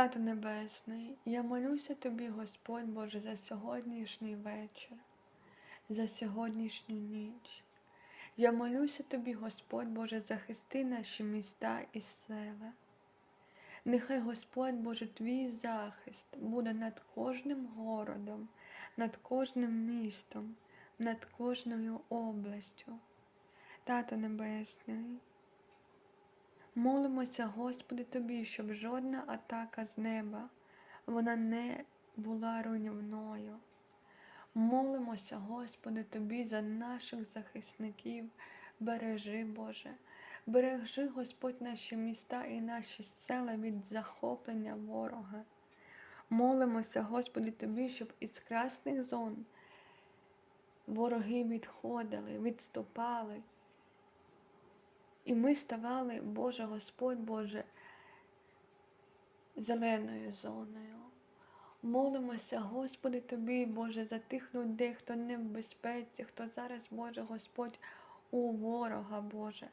Тато Небесний, я молюся тобі, Господь Боже, за сьогоднішній вечір, за сьогоднішню ніч. Я молюся тобі, Господь Боже, захисти наші міста і села. Нехай Господь Боже, твій захист буде над кожним городом, над кожним містом, над кожною областю. Тато Небесний. Молимося, Господи, Тобі, щоб жодна атака з неба вона не була руйнівною. Молимося, Господи, Тобі за наших захисників, бережи, Боже, бережи, Господь, наші міста і наші села від захоплення ворога. Молимося, Господи, Тобі, щоб із красних зон вороги відходили, відступали. І ми ставали, Боже Господь Боже, зеленою зоною. Молимося, Господи, Тобі, Боже, за тих людей, хто не в безпеці, хто зараз, Боже Господь, у ворога, Боже.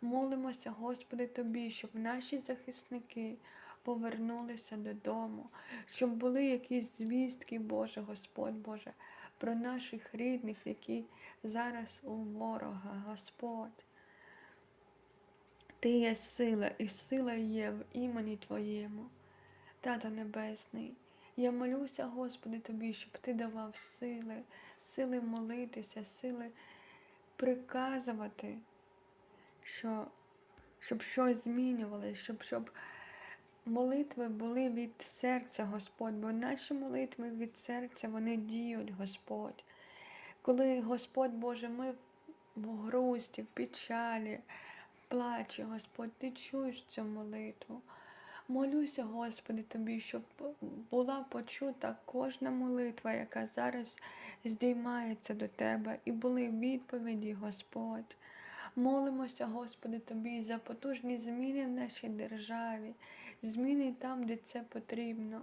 Молимося, Господи, Тобі, щоб наші захисники повернулися додому, щоб були якісь звістки, Боже, Господь Боже, про наших рідних, які зараз у ворога, Господь. Ти є сила, і сила є в імені Твоєму. Тато Небесний, я молюся, Господи, Тобі, щоб Ти давав сили, сили молитися, сили приказувати, що, щоб щось змінювалося, щоб, щоб молитви були від серця, Господь, бо наші молитви від серця вони діють, Господь. Коли Господь Боже, ми в грусті, в печалі плаче, Господь, ти чуєш цю молитву. Молюся, Господи, Тобі, щоб була почута кожна молитва, яка зараз здіймається до Тебе, і були відповіді, Господь. Молимося, Господи, Тобі за потужні зміни в нашій державі, зміни там, де це потрібно.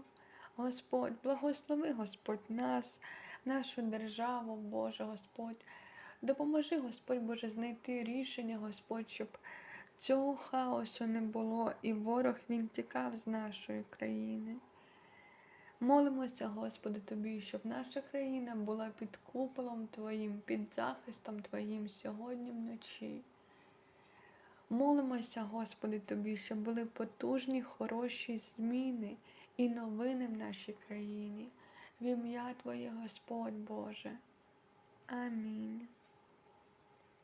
Господь, благослови Господь нас, нашу державу, Боже Господь. Допоможи, Господь Боже, знайти рішення, Господь, щоб цього хаосу не було, і ворог він тікав з нашої країни. Молимося, Господи, Тобі, щоб наша країна була під куполом Твоїм, під захистом Твоїм сьогодні вночі. Молимося, Господи, Тобі, щоб були потужні, хороші зміни і новини в нашій країні. В ім'я Твоє Господь Боже. Амінь.